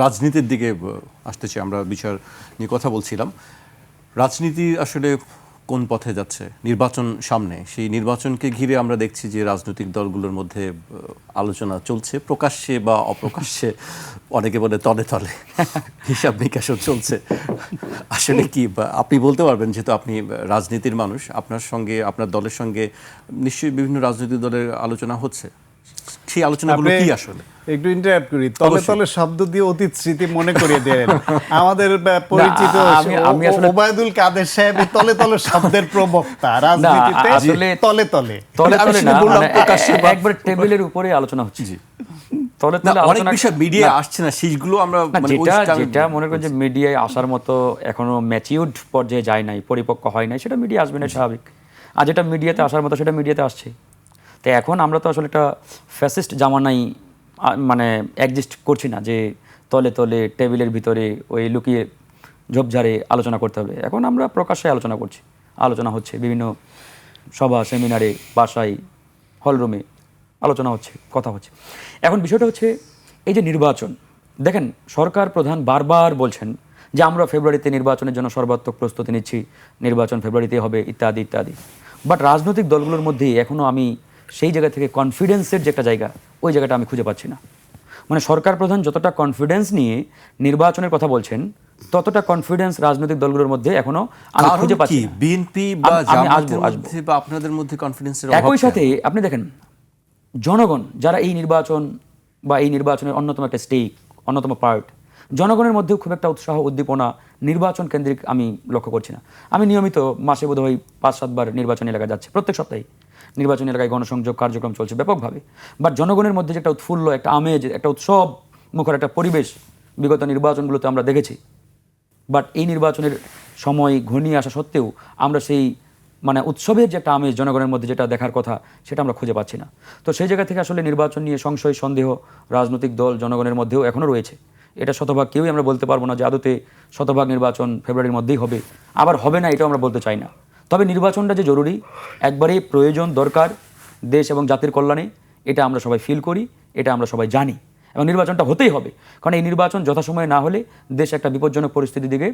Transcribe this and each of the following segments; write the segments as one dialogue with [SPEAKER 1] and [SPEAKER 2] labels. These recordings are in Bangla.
[SPEAKER 1] রাজনীতির দিকে আসতে চাই আমরা, বিচার নিয়ে কথা বলছিলাম। রাজনীতি আসলে কোন পথে যাচ্ছে? নির্বাচন সামনে। সেই নির্বাচনকে ঘিরে আমরা দেখছি যে রাজনৈতিক দলগুলোর মধ্যে আলোচনা চলছে। প্রকাশ্যে বা অপ্রকাশ্যে, অনেকে বলে তলে তলে হিসাব নিকাশও চলছে। আসলে কি আপনি বলতে পারবেন, যেহেতু আপনি রাজনীতির মানুষ, আপনার সঙ্গে, আপনার দলের সঙ্গে নিশ্চয়ই বিভিন্ন রাজনৈতিক দলের আলোচনা হচ্ছে। সেই আলোচনাগুলো কি আসলে?
[SPEAKER 2] একটু ইন্টারাপ্ট করি। তলে তলে শব্দ দিয়ে অতীত স্মৃতি মনে করিয়ে দেন। আমাদের পরিচিত
[SPEAKER 3] আমি- আমি আসলে-
[SPEAKER 2] ওবায়দুল কাদের সাহেব তলে তলে শব্দের প্রবক্তা রাজনীতিতে
[SPEAKER 3] আসলে-
[SPEAKER 2] তলে তলে।
[SPEAKER 3] তলে তলে না
[SPEAKER 1] বললাম
[SPEAKER 3] মানে
[SPEAKER 1] প্রকাশ্যে
[SPEAKER 3] একবার টেবিলের উপরে আলোচনা হচ্ছে।
[SPEAKER 1] জি।
[SPEAKER 3] তলে তলে
[SPEAKER 1] অনেক বিষয় মিডিয়া আসছে না সেইগুলো আমরা মানে
[SPEAKER 3] যেটা যেটা মনে করেন যে মিডিয়ায় আসার মতো এখনও ম্যাচিউড পর্যায়ে যায় নাই পরিপক্ক হয় নাই সেটা মিডিয়া আসবে না স্বাভাবিক। আর যেটা মিডিয়াতে আসার মতো সেটা মিডিয়াতে আসছে। তো এখন আমরা তো আসলে একটা ফ্যাসিস্ট জামানাই মানে অ্যাডজাস্ট করছি না যে তলে তলে, টেবিলের ভিতরে ওই লুকিয়ে ঝোপঝাড়ে আলোচনা করতে হবে। এখন আমরা প্রকাশ্যে আলোচনা করছি। আলোচনা হচ্ছে, বিভিন্ন সভা, সেমিনারে, বাসায়, হলরুমে আলোচনা হচ্ছে, কথা হচ্ছে। এখন বিষয়টা হচ্ছে, এই যে নির্বাচন, দেখেন সরকার প্রধান বারবার বলছেন যে আমরা ফেব্রুয়ারিতে নির্বাচনের জন্য সর্বাত্মক প্রস্তুতি নিচ্ছি, নির্বাচন ফেব্রুয়ারিতে হবে, ইত্যাদি ইত্যাদি। বাট রাজনৈতিক দলগুলোর মধ্যে এখনও আমি সেই জায়গা থেকে কনফিডেন্সের যে একটা জায়গা ওই জায়গাটা আমি খুঁজে পাচ্ছি না। মানে সরকার প্রধান যতটা কনফিডেন্স নিয়ে নির্বাচনের কথা বলছেন ততটা কনফিডেন্স রাজনৈতিক দলগুলোর মধ্যে এখনও আমি খুঁজে পাচ্ছি
[SPEAKER 1] বিএনপি বা আপনাদের মধ্যে কনফিডেন্সের
[SPEAKER 3] একই সাথে আপনি দেখেন জনগণ যারা এই নির্বাচন বা এই নির্বাচনের অন্যতম একটা স্টেক অন্যতম পার্ট জনগণের মধ্যেও খুব একটা উৎসাহ উদ্দীপনা নির্বাচন কেন্দ্রিক আমি লক্ষ্য করছি না। আমি নিয়মিত মাসে বোধহয় পাঁচ সাতবার নির্বাচনী এলাকায় যাচ্ছে প্রত্যেক সপ্তাহে। নির্বাচনী এলাকায় গণসংযোগ কার্যক্রম চলছে ব্যাপকভাবে। বাট জনগণের মধ্যে যে একটা উৎফুল্ল, একটা আমেজ, একটা উৎসব মুখর একটা পরিবেশ বিগত নির্বাচনগুলোতে আমরা দেখেছি। বাট এই নির্বাচনের সময় ঘনিয়ে আসা সত্ত্বেও আমরা সেই মানে উৎসবের যে একটা আমেজ জনগণের মধ্যে যেটা দেখার কথা, সেটা আমরা খুঁজে পাচ্ছি না। তো সেই জায়গা থেকে আসলে নির্বাচন নিয়ে সংশয়, সন্দেহ রাজনৈতিক দল, জনগণের মধ্যেও এখনও রয়েছে। এটা শতভাগ কেউই আমরা বলতে পারব না যে আদতে শতভাগ নির্বাচন ফেব্রুয়ারির মধ্যেই হবে। আবার হবে না, এটাও আমরা বলতে চাই না। তবে নির্বাচনটা যে জরুরি একবারেই প্রয়োজন, দরকার, দেশ এবং জাতির কল্যাণে, এটা আমরা সবাই ফিল করি, এটা আমরা সবাই জানি এবং নির্বাচনটা হতেই হবে। কারণ এই নির্বাচন যথাসময়ে না হলে দেশ একটা বিপজ্জনক পরিস্থিতির দিকে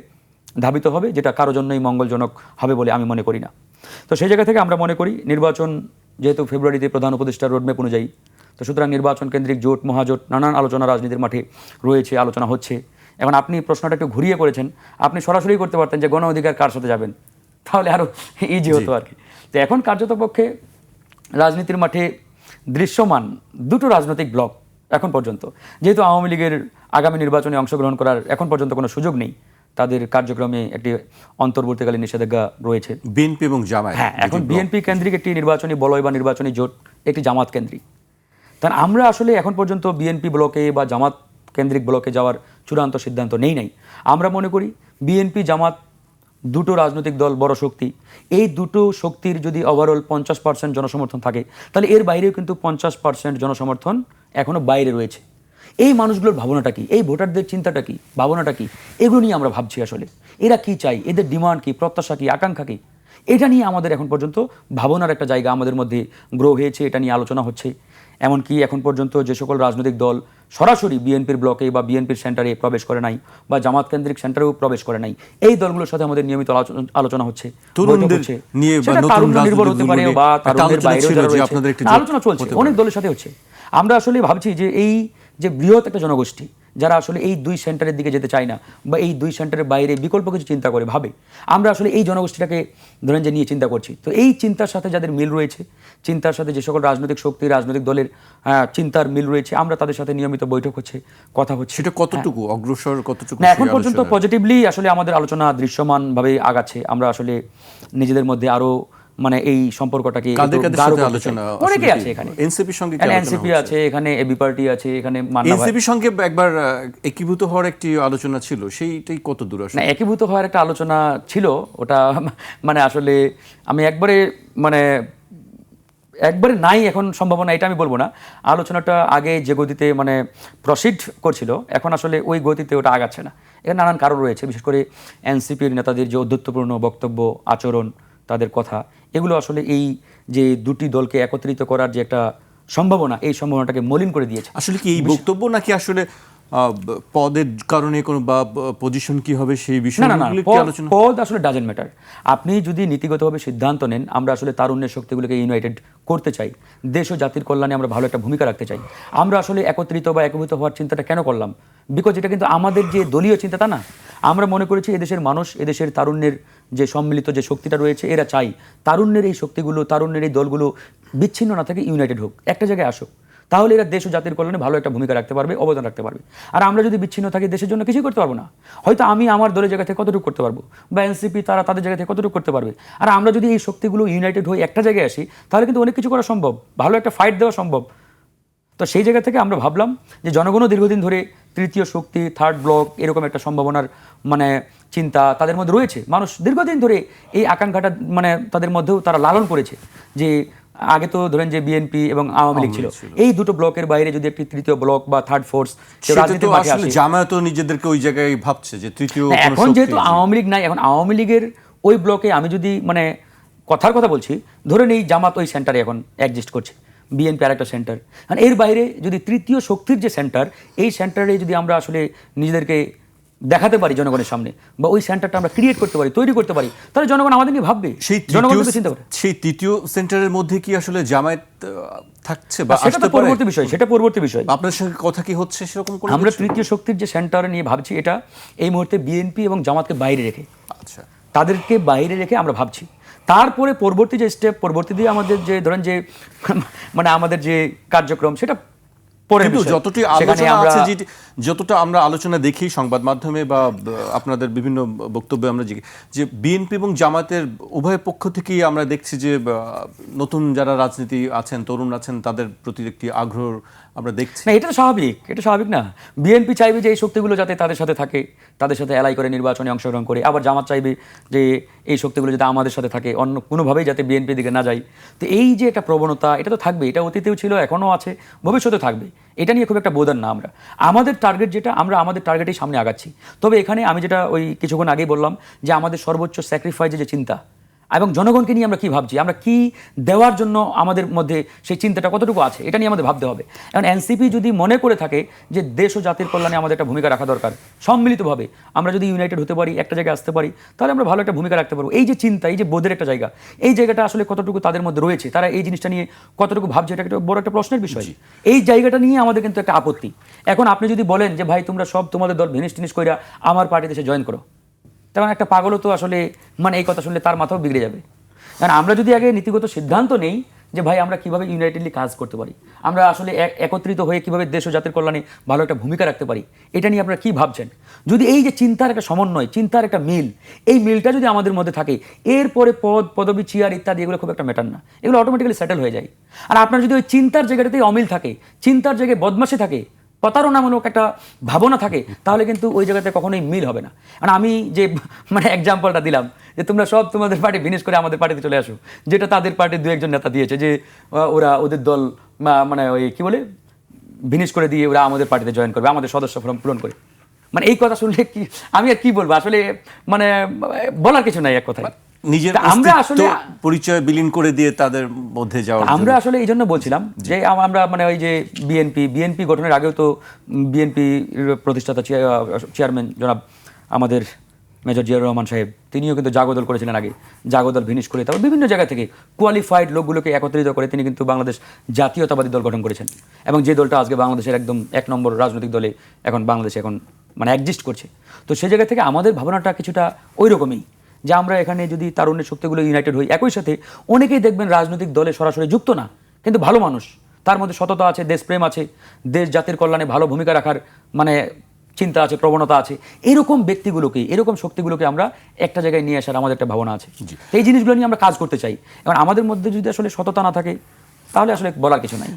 [SPEAKER 3] ধাবিত হবে, যেটা কারও জন্যই মঙ্গলজনক হবে বলে আমি মনে করি না। তো সেই জায়গা থেকে আমরা মনে করি, নির্বাচন যেহেতু ফেব্রুয়ারিতে প্রধান উপদেষ্টা রোডম্যাপ অনুযায়ী, তো সুতরাং নির্বাচন কেন্দ্রিক জোট, মহাজোট, নানান আলোচনা রাজনীতির মাঠে রয়েছে, আলোচনা হচ্ছে। এখন আপনি প্রশ্নটা একটু ঘুরিয়ে করেছেন, আপনি সরাসরি করতে পারতেন যে গণ অধিকার কার সাথে যাবেন? তাহলে আরও ইজি হতো আর কি। তো এখন কার্যত পক্ষে রাজনীতির মাঠে দৃশ্যমান দুটো রাজনৈতিক ব্লক এখন পর্যন্ত। যেহেতু আওয়ামী লীগের আগামী নির্বাচনে অংশগ্রহণ করার এখন পর্যন্ত কোনো সুযোগ নেই তাদের কার্যক্রমে একটি অন্তর্বর্তীকালীন নিষেধাজ্ঞা রয়েছে।
[SPEAKER 1] বিএনপি এবং জামায়াত
[SPEAKER 3] হ্যাঁ এখন বিএনপি কেন্দ্রিক একটি নির্বাচনী বলয় বা নির্বাচনী জোট একটি জামাত কেন্দ্রিক। তার আমরা আসলে এখন পর্যন্ত বিএনপি ব্লকে বা জামাত কেন্দ্রিক ব্লকে যাওয়ার চূড়ান্ত সিদ্ধান্ত নেই নাই। আমরা মনে করি বিএনপি জামাত দুটো রাজনৈতিক দল বড় শক্তি। এই দুটো শক্তির যদি ওভারঅল পঞ্চাশ পার্সেন্ট জনসমর্থন থাকে, তাহলে এর বাইরেও কিন্তু পঞ্চাশ পার্সেন্ট জনসমর্থন এখনও বাইরে রয়েছে। এই মানুষগুলোর ভাবনাটা কি? এই ভোটারদের চিন্তাটা কি? ভাবনাটা কি? এগুলো নিয়ে আমরা ভাবছি আসলে। এরা কি চাই এদের ডিমান্ড কি? প্রত্যাশা কি? আকাঙ্ক্ষা কি? এটা নিয়ে আমাদের এখন পর্যন্ত ভাবনার একটা জায়গা আমাদের মধ্যে গ্রো হয়েছে, এটা নিয়ে আলোচনা হচ্ছে। এমনকি এখন পর্যন্ত যে সকল রাজনৈতিক দল সরাসরি বিএনপির ব্লকে বা বিএনপির সেন্টারে প্রবেশ করে নাই বা জামাত কেন্দ্রিক সেন্টারেও প্রবেশ করে নাই এই দলগুলোর সাথে আমাদের নিয়মিত আলোচনা- হচ্ছে নির্ভর হতে পারে বা
[SPEAKER 1] আলোচনা
[SPEAKER 3] চলছে অনেক দলের সাথে হচ্ছে। আমরা আসলে ভাবছি যে এই যে বৃহৎ একটা জনগোষ্ঠী যারা আসলে এই দুই সেন্টারের দিকে যেতে চায় না বা এই দুই সেন্টারের বাইরে বিকল্প কিছু চিন্তা করে ভাবে আমরা আসলে এই জনগোষ্ঠীটাকে ধরেন যে নিয়ে চিন্তা করছি। তো এই চিন্তার সাথে যাদের মিল রয়েছে চিন্তার সাথে যে সকল রাজনৈতিক শক্তি রাজনৈতিক দলের চিন্তার মিল রয়েছে আমরা তাদের সাথে নিয়মিত বৈঠক হচ্ছে কথা হচ্ছে।
[SPEAKER 1] সেটা কতটুকু? অগ্রসর কতটুকু
[SPEAKER 3] না এখন পর্যন্ত পজিটিভলি আসলে আমাদের আলোচনা দৃশ্যমানভাবে আগাচ্ছে। আমরা আসলে নিজেদের মধ্যে আরও মানে এই সম্পর্কটাকে অনেকে আছে এখানে।
[SPEAKER 1] NCP র সঙ্গে
[SPEAKER 3] এনসিপি আছে এখানে এবি পার্টি আছে এখানে
[SPEAKER 1] এনসিপির সঙ্গে একবার একীভূত হওয়ার একটি আলোচনা ছিল সেইটাই কত দূর আসলে?
[SPEAKER 3] একীভূত হওয়ার একটা আলোচনা ছিল ওটা মানে আসলে আমি একবারে মানে একবারে নাই এখন সম্ভাবনা এটা আমি বলব না। আলোচনাটা আগে যে গতিতে মানে প্রসিড করছিল এখন আসলে ওই গতিতে ওটা আগাচ্ছে না। এখানে নানান কারণ রয়েছে বিশেষ করে এনসিপির নেতাদের যে অধ্যত্বপূর্ণ বক্তব্য আচরণ তাদের কথা এগুলো আসলে এই যে দুটি দলকে একত্রিত করার যে একটা সম্ভাবনা এই সম্ভাবনাটাকে মলিন করে দিয়েছে।
[SPEAKER 1] আসলে কি এই বক্তব্য নাকি আসলে পদের কারণে কোনো বা পজিশন কি হবে সেই
[SPEAKER 3] না না না পদ- আসলে ডাজেন্ট ম্যাটার আপনি যদি নীতিগতভাবে সিদ্ধান্ত নেন আমরা আসলে তারুণ্যের শক্তিগুলোকে ইউনাইটেড করতে চাই। দেশ ও জাতির কল্যাণে আমরা ভালো একটা ভূমিকা রাখতে চাই। আমরা আসলে একত্রিত বা একভূত হওয়ার চিন্তাটা কেন করলাম? বিকজ এটা কিন্তু আমাদের যে দলীয় চিন্তা তা না। আমরা মনে করেছি এদেশের মানুষ এদেশের তারুণ্যের যে সম্মিলিত যে শক্তিটা রয়েছে, এরা চাই। তারুণ্যের এই শক্তিগুলো, তারুণ্যের এই দলগুলো বিচ্ছিন্ন না থেকে ইউনাইটেড হোক। একটা জায়গায় আসুক। তাহলে এরা দেশ ও জাতির কল্যাণে ভালো একটা ভূমিকা রাখতে পারবে, অবদান রাখতে পারবে। আর আমরা যদি বিচ্ছিন্ন থাকি দেশের জন্য, কিছুই করতে পারব না। হয়তো আমি আমার দলের জায়গা থেকে কতটুকু করতে পারব? বা এনসিপি তারা তাদের জায়গা থেকে কতটুকু করতে পারবে? আর আমরা যদি এই শক্তিগুলো ইউনাইটেড হয়ে একটা জায়গায় আসি, তাহলে কিন্তু অনেক কিছু করা সম্ভব। ভালো একটা ফাইট দেওয়া সম্ভব। তো সেই জায়গা থেকে আমরা ভাবলাম যে জনগণও দীর্ঘদিন ধরে তৃতীয় শক্তি থার্ড ব্লক এরকম একটা সম্ভাবনার মানে চিন্তা তাদের মধ্যে রয়েছে। মানুষ দীর্ঘদিন ধরে এই আকাঙ্ক্ষাটা মানে তাদের মধ্যেও তারা লালন করেছে যে আগে তো ধরেন যে বিএনপি এবং আওয়ামী লীগ ছিল। এই দুটো ব্লকের বাইরে যদি একটি তৃতীয় ব্লক বা থার্ড ফোর্স
[SPEAKER 1] সেটা তো আসলে জামায়াতও নিজেদেরকে ওই জায়গায় ভাবছে যে তৃতীয়
[SPEAKER 3] এখন যেহেতু আওয়ামী লীগ নাই এখন আওয়ামী লীগের ওই ব্লকে আমি যদি মানে কথার কথা বলছি ধরেন এই জামাত ওই সেন্টারে এখন এক্সিস্ট করছে বিএনপি আর একটা সেন্টার মানে এর বাইরে যদি তৃতীয় শক্তির যে সেন্টার এই সেন্টারে যদি আমরা আসলে নিজেদেরকে দেখাতে পারি জনগণের সামনে বা ওই সেন্টারটা আমরা ক্রিয়েট করতে পারি তৈরি করতে পারি তাহলে জনগণ আমাদের নিয়ে ভাববে।
[SPEAKER 1] সেই
[SPEAKER 3] জনগণ
[SPEAKER 1] তৃতীয়
[SPEAKER 3] চিন্তা করে।
[SPEAKER 1] সেই তৃতীয় সেন্টারের মধ্যে কি আসলে জামায়াত থাকছে বা
[SPEAKER 3] সেটা তো পরবর্তী বিষয় সেটা পরবর্তী বিষয়।
[SPEAKER 1] আপনার সঙ্গে কথা কি হচ্ছে সেরকম
[SPEAKER 3] আমরা তৃতীয় শক্তির যে সেন্টার নিয়ে ভাবছি এটা এই মুহূর্তে বিএনপি এবং জামাতকে বাইরে রেখে।
[SPEAKER 1] আচ্ছা।
[SPEAKER 3] তাদেরকে বাইরে রেখে আমরা ভাবছি। তারপরে পরবর্তী যে স্টেপ পরবর্তী দিয়ে আমাদের যে ধরেন যে মানে আমাদের যে কার্যক্রম সেটা
[SPEAKER 1] কিন্তু যতটি আলোচনা আছে যতটা আমরা আলোচনা দেখি সংবাদ মাধ্যমে বা আপনাদের বিভিন্ন বক্তব্যে আমরা যে- যে বিএনপি এবং জামাতের উভয় পক্ষ থেকেই আমরা দেখছি যে নতুন যারা রাজনীতি আছেন তরুণ আছেন তাদের প্রতি একটি আগ্রহ আমরা দেখছি।
[SPEAKER 3] না, এটা স্বাভাবিক এটা স্বাভাবিক না। বিএনপি চাইবে যে এই শক্তিগুলো যাতে তাদের সাথে থাকে, তাদের সাথে এলাই করে, নির্বাচনে অংশগ্রহণ করে। আবার জামাত চাইবে যে এই শক্তিগুলো যাতে আমাদের সাথে থাকে, অন্য কোনোভাবেই যাতে বিএনপি দিকে না যায়। তো এই যে একটা প্রবণতা, এটা তো থাকবে এটা অতীতেও ছিল, এখনও আছে ভবিষ্যতে থাকবে। এটা নিয়ে খুব একটা বোধান না আমরা। আমাদের টার্গেট যেটা, আমরা আমাদের টার্গেটেই সামনে আগাচ্ছি। তবে এখানে আমি যেটা ওই কিছুক্ষণ আগেই বললাম, যে আমাদের সর্বোচ্চ স্যাক্রিফাইসের যে চিন্তা এবং জনগণকে নিয়ে আমরা কি ভাবছি? আমরা কি দেওয়ার জন্য আমাদের মধ্যে সেই চিন্তাটা কতটুকু আছে? এটা নিয়ে আমাদের ভাবতে হবে। এখন এনসিপি যদি মনে করে থাকে যে দেশ ও জাতির কল্যাণে আমাদের একটা ভূমিকা রাখা দরকার সম্মিলিতভাবে আমরা যদি ইউনাইটেড হতে পারি একটা জায়গায় আসতে পারি তাহলে আমরা ভালো একটা ভূমিকা রাখতে পারব। এই যে চিন্তা এই যে বোধের একটা জায়গা এই জায়গাটা আসলে কতটুকু তাদের মধ্যে রয়েছে? তারা এই জিনিসটা নিয়ে কতটুকু ভাবছে? এটা একটা বড় একটা প্রশ্নের বিষয়। এই জায়গাটা নিয়ে আমাদের কিন্তু একটা আপত্তি। এখন আপনি যদি বলেন যে ভাই তোমরা সব তোমাদের দল ভিনিস টিনিস কইরা আমার পার্টিতে এসে জয়েন করো। তেমন একটা পাগলও তো আসলে মানে এই কথা শুনলে তার মাথাও বিগড়ে যাবে। কারণ আমরা যদি আগে নীতিগত সিদ্ধান্ত নেই যে ভাই আমরা কীভাবে ইউনাইটেডলি কাজ করতে পারি, আমরা আসলে একত্রিত হয়ে কীভাবে দেশ ও জাতির কল্যাণে ভালো একটা ভূমিকা রাখতে পারি, এটা নিয়ে আপনারা কি ভাবছেন? যদি এই যে চিন্তার একটা সমন্বয়, চিন্তার একটা মিল, এই মিলটা যদি আমাদের মধ্যে থাকে, এরপরে পদ, পদবি, চেয়ার ইত্যাদি, এগুলো খুব একটা ম্যাটার না। এগুলো অটোমেটিক্যালি সেটেল হয়ে যায়। আর আপনার যদি ওই চিন্তার জায়গাটাতেই অমিল থাকে, চিন্তার জায়গায় বদমাশি থাকে প্রতারণামূলক একটা ভাবনা থাকে, তাহলে কিন্তু ওই জায়গাতে কখনোই মিল হবে না। কারণ আমি যে মানে এক্সাম্পলটা দিলাম, যে তোমরা সব তোমাদের পার্টি ফিনিশ করে আমাদের পার্টিতে চলে আসো, যেটা তাদের পার্টির দু একজন নেতা দিয়েছে, যে ওরা ওদের দল মানে ওই কি বলে ভিনিশ করে দিয়ে ওরা আমাদের পার্টিতে জয়েন করবে, আমাদের সদস্য ফর্ম পূরণ করে। মানে এই কথা শুনলে কি, আমি আর কি বলব? আসলে মানে বলার কিছু নাই এক কথায়।
[SPEAKER 1] নিজের
[SPEAKER 3] আমরা আসলে
[SPEAKER 1] পরিচয় বিলীন করে দিয়ে তাদের মধ্যে যাওয়ার
[SPEAKER 3] আমরা আসলে এই জন্য বলছিলাম যে আমরা মানে ওই যে বিএনপি বিএনপি গঠনের আগেও তো বিএনপি প্রতিষ্ঠাতা চেয়ারম্যান জনাব আমাদের মেজর জিয়াউর রহমান সাহেব তিনিও কিন্তু জাগদল করেছিলেন আগে। জাগদল ভিনিশ করে তারপর বিভিন্ন জায়গা থেকে কোয়ালিফাইড লোকগুলোকে একত্রিত করে তিনি কিন্তু বাংলাদেশ জাতীয়তাবাদী দল গঠন করেছেন। এবং যে দলটা আজকে বাংলাদেশের একদম এক নম্বর রাজনৈতিক দলে এখন বাংলাদেশে এখন মানে এক্সিস্ট করছে। তো সেই জায়গা থেকে আমাদের ভাবনাটা কিছুটা ওই রকমই যে আমরা এখানে যদি তারুণ্যের শক্তিগুলো ইউনাইটেড হই একই সাথে অনেকেই দেখবেন রাজনৈতিক দলে সরাসরি যুক্ত না কিন্তু ভালো মানুষ। তার মধ্যে সততা আছে দেশপ্রেম আছে দেশ জাতির কল্যাণে ভালো ভূমিকা রাখার মানে চিন্তা আছে প্রবণতা আছে। এরকম ব্যক্তিগুলোকে এরকম শক্তিগুলোকে আমরা একটা জায়গায় নিয়ে আসার আমাদের একটা ভাবনা আছে। এই জিনিসগুলো নিয়ে আমরা কাজ করতে চাই। এবং আমাদের মধ্যে যদি আসলে সততা না থাকে তাহলে আসলে বলার কিছু নাই।